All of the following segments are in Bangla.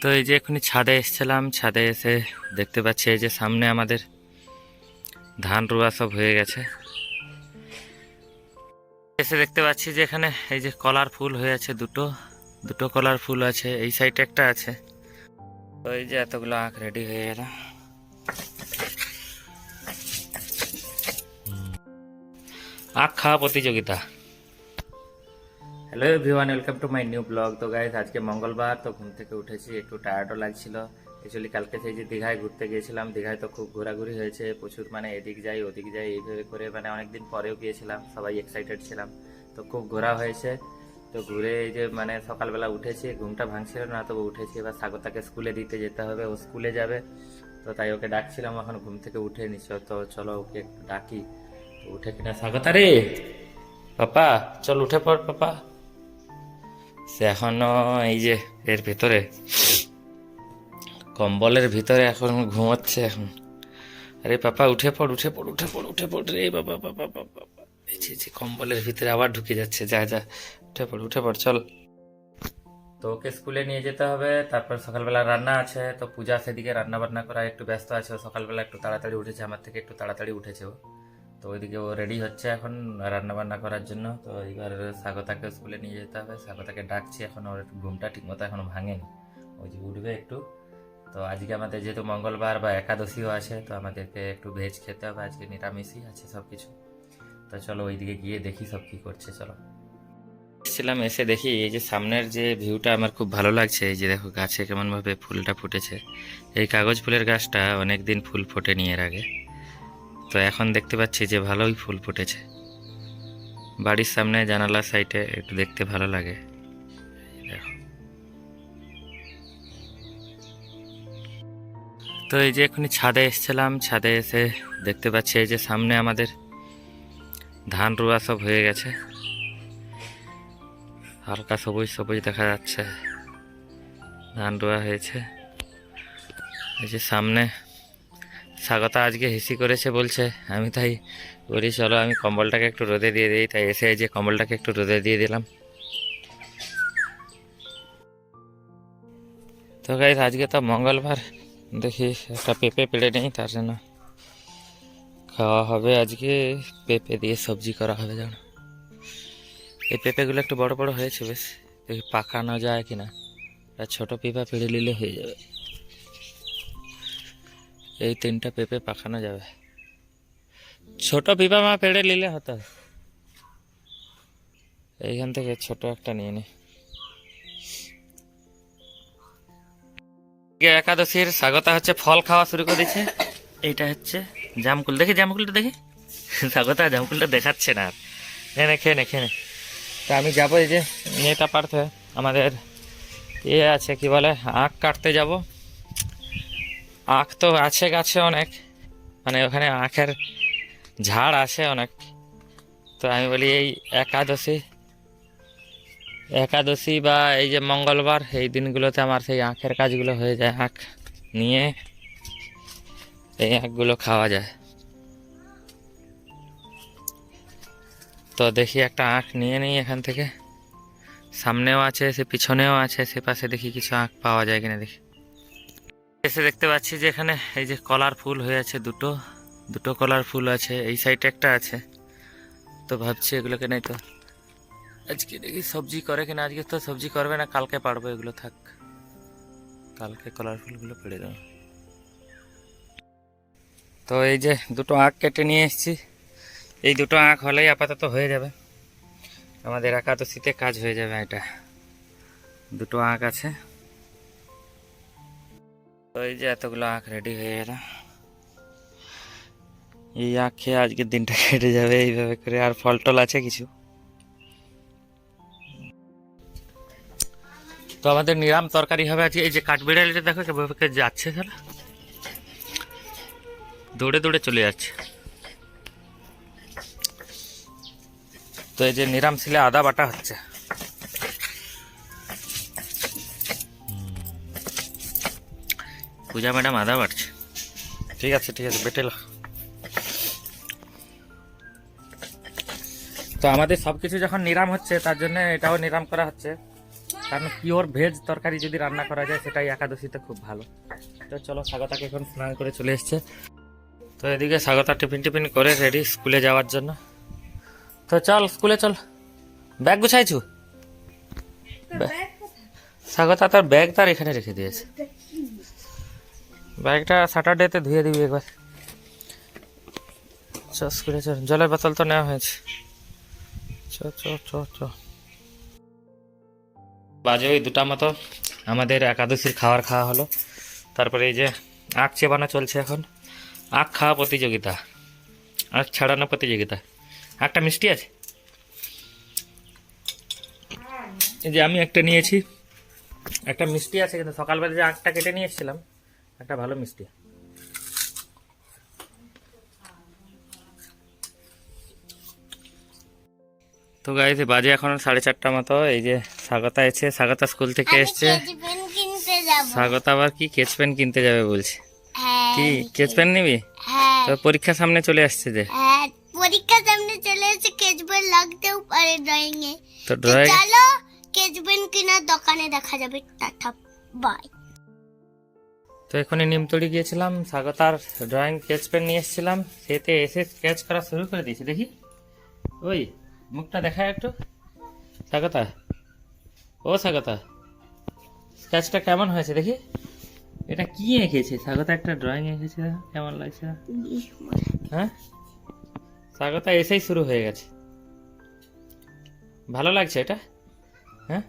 তো এই যে এখনই ছাদে এসেছিলাম, ছাদে এসে দেখতে পাচ্ছি এই যে সামনে আমাদের ধান রোয়া সব হয়ে গেছে। এসে দেখতে পাচ্ছি যে এখানে এই যে কলার ফুল হয়ে আছে দুটো দুটো কলার ফুল আছে, এই সাইডে একটা আছে। তো এই যে এতগুলো আখ রেডি হয়ে গেল। আখ খাওয়া প্রতিযোগিতা। Hello everyone welcome to my new vlog তো গাইজ আজকে মঙ্গলবার, তো ঘুম থেকে উঠেছি, একটু টায়ার্ডও লাগছিল। অ্যাকচুয়ালি কালকে সেই যে দীঘায় ঘুরতে গিয়েছিলাম, দীঘায় তো খুব ঘোরাঘুরি হয়েছে, প্রচুর মানে এদিক যাই, ওদিক যাই, এইভাবে করে মানে অনেকদিন পরেও গিয়েছিলাম, সবাই এক্সাইটেড ছিলাম। তো খুব ঘোরা হয়েছে, তো ঘুরে এই যে মানে সকালবেলা উঠেছি, ঘুমটা ভাঙছিল না, তবু উঠেছি। এবার স্বাগতাকে স্কুলে দিতে যেতে হবে, ও স্কুলে যাবে। তো তাই ওকে ডাকছিলাম, এখন ঘুম থেকে উঠে নিশ্চয়, তো চলো ওকে একটু ডাকি। তো উঠে কিনা স্বাগতা পাপা, চল উঠে পড়, পাপা। এখনও এই যে এর ভেতরে, কম্বলের ভিতরে এখন ঘুমাচ্ছে এখন। আরে পাপা, উঠে পড় উঠে পড় উঠে পড় উঠে পড় রে বাবা বাবা বাবা যে কম্বলের ভিতরে আবার ঢুকে যাচ্ছে, যা যা। উঠে পড় উঠে পড়, চল। তো ওকে স্কুলে নিয়ে যেতে হবে, তারপর সকালবেলা রান্না আছে, তো পূজা সেদিকে রান্না বান্না করা একটু ব্যস্ত আছে সকালবেলা একটু তাড়াতাড়ি উঠেছে, আমার থেকে একটু তাড়াতাড়ি উঠেছে ও। তো ওইদিকে ও রেডি হচ্ছে এখন রান্না বান্না করার জন্য। তো এবার স্বাগতাকে স্কুলে নিয়ে যেতে হবে। স্বাগতাকে ডাকছি, এখন ওর ঘুমটা ঠিকমতো এখনও ভাঙেনি। ওই যে উঠবে একটু। তো আজকে আমাদের যেহেতু মঙ্গলবার বা একাদশীও আছে, তো আমাদেরকে একটু ভেজ খেতে হবে। আজকে নিরামিষই আছে সব কিছু তো চলো ওইদিকে গিয়ে দেখি সব কি করছে, চলো। এসেছিলাম, এসে দেখি এই যে সামনের যে ভিউটা আমার খুব ভালো লাগছে। এই যে দেখো গাছে কেমনভাবে ফুলটা ফুটেছে। এই কাগজ ফুলের গাছটা অনেক দিন ফুল ফোটেনি এর আগে। তো এখন দেখতে পাচ্ছি যে ভালোই ফুল ফুটেছে। বাড়ির সামনে জানালা সাইডে একটু দেখতে ভালো লাগে। তো এই যে এখনই ছাদে এসেছিলাম, ছাদে এসে দেখতে পাচ্ছি এই যে সামনে আমাদের ধান রোয়া সব হয়ে গেছে। হালকা সবুজ সবুজ দেখা যাচ্ছে। ধান রোয়া হয়েছে। এই যে সামনে স্বাগতা আজকে হিসি করেছে বলছে। আমি তাই বলি, চলো আমি কম্বলটাকে একটু রোদে দিয়ে দিই। তাই এসে যে কম্বলটাকে একটু রোদে দিয়ে দিলাম। তো গাইজ আজকে তো মঙ্গলবার। দেখি, একটা পেঁপে পেড়ে নেই, তার জন্য খাওয়া হবে আজকে। পেঁপে দিয়ে সবজি করা হবে, জানো। এই পেঁপেগুলো একটু বড় বড় হয়েছে, বেশ। দেখি পাকানো যায় কিনা। ছোট পেঁপা পেড়ে নিলে হয়ে যাবে। এই তিনটা পেঁপে পাকানো যাবে। ছোট পিপা মা পেড়ে নিলে হতো। এইখান থেকে ছোট একটা নিয়ে নি। একাদশীর স্বাগতা হচ্ছে ফল খাওয়া শুরু করে দিচ্ছে। এইটা হচ্ছে জামকুল। দেখি জামকুলটা দেখি। স্বাগতা জামকুলটা দেখাচ্ছে না আর। খেয়ে নে খেয়ে নে খেয়ে নে। তা আমি যাব এই যে মেয়েটা পারতে আমাদের ইয়ে আছে, কি বলে, আখ কাটতে যাব। আখ তো আছে গাছে অনেক। মানে ওখানে আখের ঝাড় আছে অনেক। তো আমি বলি এই একাদশী একাদশী বা এই যে মঙ্গলবার, এই দিনগুলোতে আমার সেই আখের কাজগুলো হয়ে যায়। আখ নিয়ে এই আখগুলো খাওয়া যায়। তো দেখি একটা আখ নিয়ে নিই এখান থেকে। সামনেও আছে, সে পিছনেও আছে, সে পাশে দেখি কিছু আখ পাওয়া যায় কিনা দেখি। এসে দেখতে পাচ্ছি যে এখানে এই যে কলার ফুল হয়ে আছে দুটো দুটো কলার ফুল আছে, এই সাইডে একটা আছে। তো ভাবছি এগুলোকে নেই তো। আজকে দেখি সবজি করে কিনা, আজকে তো সবজি করবে না, কালকে পারব এগুলো থাক। কালকে কলার ফুলগুলো পেড়ে দেবো। তো এই যে দুটো আখ কেটে নিয়ে এসেছি। এই দুটো আখ হলেই আপাতত হয়ে যাবে। আমাদের একাদশীতে কাজ হয়ে যাবে এটা। দুটো আখ আছে। এই যে এতগুলো আখ রেডি হয়ে গেল। এই আখ খেয়ে আজকের দিনটা কেটে যাবে এইভাবে করে, আর ফল টল আছে কিছু? তো আমাদের নিরাম তরকারি হবে আজকে। এই যে কাঠবিড়ালিটা দেখো কীভাবে যাচ্ছে তাহলে দৌড়ে দৌড়ে চলে যাচ্ছে। তো এই যে নিরাম ছিলে আদা বাটা হচ্ছে। পূজা ম্যাডাম আদা বাড়ছে। ঠিক আছে ঠিক আছে বেটে তো আমাদের সব কিছু যখন নিরাম হচ্ছে তার জন্য এটাও নিরাম করা হচ্ছে। কারণ পিওর ভেজ তরকারি যদি রান্না করা যায় সেটাই একাদশীতে খুব ভালো। তো চলো স্বাগতাকে এখন স্নান করে চলে এসছে। তো এদিকে স্বাগতা টিফিন টিফিন করে রেডি স্কুলে যাওয়ার জন্য। তো চল স্কুলে চল। ব্যাগ গুছাইছু? ব্যা- স্বাগতা তার ব্যাগ তার এখানে রেখে দিয়েছে। ব্যাগটা স্যাটারডেতে ধুয়ে দিবি একবার। চস করে চল, জলের বোতল তো নেওয়া হয়েছে। চ চ চ চ। বাজে ওই দুটা মতো, আমাদের একাদশীর খাবার খাওয়া হলো। তারপরে এই যে আখ চেবানো চলছে এখন। আখ খাওয়া প্রতিযোগিতা, আখ ছাড়ানো প্রতিযোগিতা। আখটা মিষ্টি আছে? এই যে আমি একটা নিয়েছি, একটা মিষ্টি আছে কিন্তু সকালবেলা যে আখটা কেটে নিয়ে এসেছিলাম একটা ভালো মিষ্টি। তো গাইছে বাজে এখন সাড়ে চারটা মতো। এই যে স্বাগতা এসে স্বাগতা স্কুল থেকে এসছে। পেন স্বাগতা আবার কি? কেচ পেন কিনতে যাবে বলছে। হ্যাঁ কি? কেচ পেন নিবি? হ্যাঁ। তো পরীক্ষা সামনে চলে আসছে যে। হ্যাঁ পরীক্ষা সামনে চলে এসে কেচবেন লাগতেও পারে ড্রয়িং এ তো ড্রয়িং চলো কেচবেন কিনা দোকানে দেখা যাবে। টাটা বাই তো এখনই নিমতড়ি গিয়েছিলাম স্বাগতার ড্রয়িং স্কেচ পেন নিয়ে এসেছিলাম, সেতে এসে স্কেচ করা শুরু করে দিয়েছি, দেখি। ওই, মুখটা দেখা একটু। স্বাগতা। ও স্বাগতা। স্কেচটা কেমন হয়েছে দেখি? এটা কি এঁকেছে? স্বাগতা, একটা ড্রয়িং এঁকেছে, কেমন লাগছে? হ্যাঁ? স্বাগতা, এসেই শুরু হয়ে গেছে। ভালো লাগছে এটা? হ্যাঁ?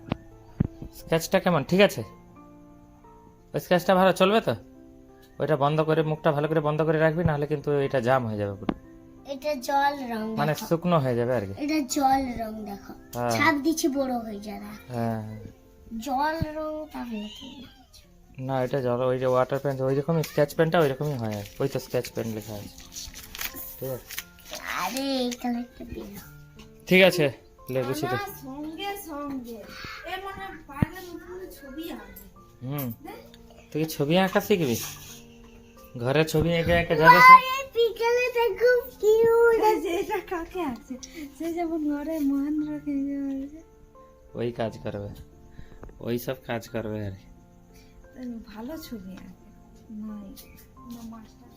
স্কেচটা কেমন? ঠিক আছে? ওই স্কেচটা ভালো চলবে তো? ওইটা বন্ধ করে মুখটা ভালো করে বন্ধ করে রাখবি নাহলে কিন্তু এটা জাম হয়ে যাবে পুরো। এটা জল রং মানে শুকনো হয়ে যাবে আর কি। এটা জল রং দেখো। হ্যাঁ। ছাপ দিচ্ছি বড় হয়ে যাবে হ্যাঁ। জল রং তাহলে না এটা জল ওই যে ওয়াটার পেন ওই রকমই স্কেচ পেনটা ওই রকমই হয় আর ওই তো স্কেচ পেন লেখা আছে। ঠিক আছে। আরে এই কালারটা পেল ঠিক আছে লে গুছি সঙ্গে সঙ্গে। এ মনে পায়ের ছবি আঁকবে হুম। তুই কি ছবি আঁকা শিখবি ঘরে ছবি এঁকে এঁকে যাবে সব? বিকালেটা খুব কিউট এই যে এটা কাকে আছে সে যেমন ঘরে মান রাখে যে ওই কাজ করবে ওই সব কাজ করবে আর কি ভালো ছবি আঁকে নাই না মাস্টার